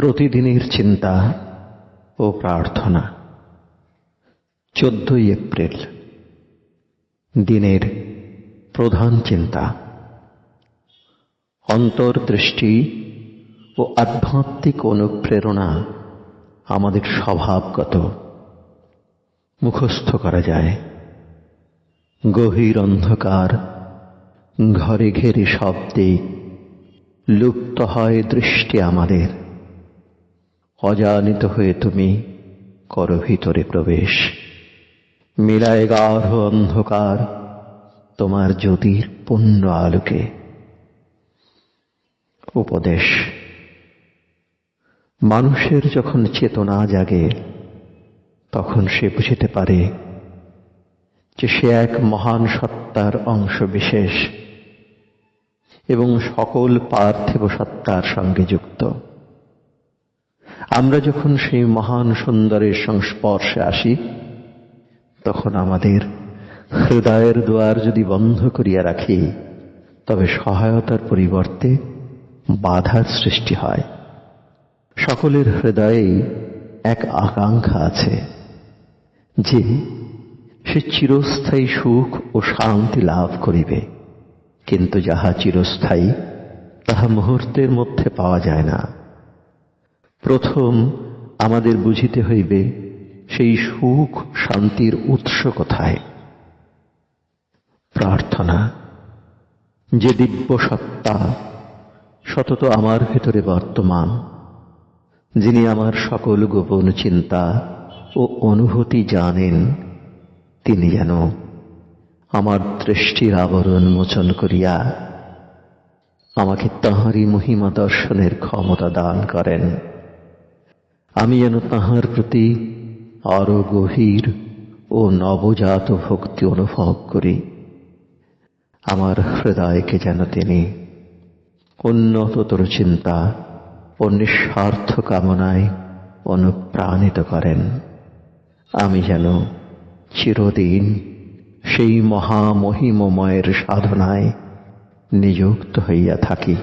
প্রতিদিনের চিন্তা ও প্রার্থনা। চোদ্দই এপ্রিল, দিনের প্রধান চিন্তা। অন্তর্দৃষ্টি ও আধ্যাত্মিক অনুপ্রেরণা আমাদের স্বভাবগত। মুখস্থ করা যায়। গভীর অন্ধকার, ঘরে ঘেরে শব্দে লুপ্ত হয় দৃষ্টি আমাদের। অজানিত হয়ে তুমি করো ভিতরে প্রবেশ। মিলায় গাঢ় অন্ধকার তোমার জ্যোতির পূর্ণ আলোকে। উপদেশ। মানুষের যখন চেতনা জাগে, তখন সে বুঝিতে পারে যে সে এক মহান সত্তার অংশ বিশেষ এবং সকল পার্থিব সত্তার সঙ্গে যুক্ত। আমরা যখন সেই মহান সুন্দরের সংস্পর্শে আসি, তখন আমাদের হৃদয়ের দুয়ার যদি বন্ধ করিয়া রাখি, তবে সহায়তার পরিবর্তে বাধার সৃষ্টি হয়। সকলের হৃদয়েই এক আকাঙ্ক্ষা আছে যে সে চিরস্থায়ী সুখ ও শান্তি লাভ করিবে। কিন্তু যাহা চিরস্থায়ী, তাহা মুহূর্তের মধ্যে পাওয়া যায় না। প্রথম আমাদের বুঝিতে হইবে সেই সুখ শান্তির উৎস কোথায়। প্রার্থনা, যে দিব্য সত্তা সতত আমার ভেতরে বর্তমান, যিনি আমার সকল গোপন চিন্তা ও অনুভূতি জানেন, তিনি যেন আমার দৃষ্টির আবরণ মোচন করিয়া আমাকে তাঁহারই মহিমা দর্শনের ক্ষমতা দান করেন। আমি যেন তাহার প্রতি আরও গভীর ও নবজাত ভক্তি অনুভব করি। আমার হৃদয়কে যেন তিনি উন্নততর চিন্তা ও নিঃস্বার্থ কামনায় অনুপ্রাণিত করেন। আমি যেন চিরদিন সেই মহামহিমময়ের সাধনায় নিযুক্ত হইয়া থাকি।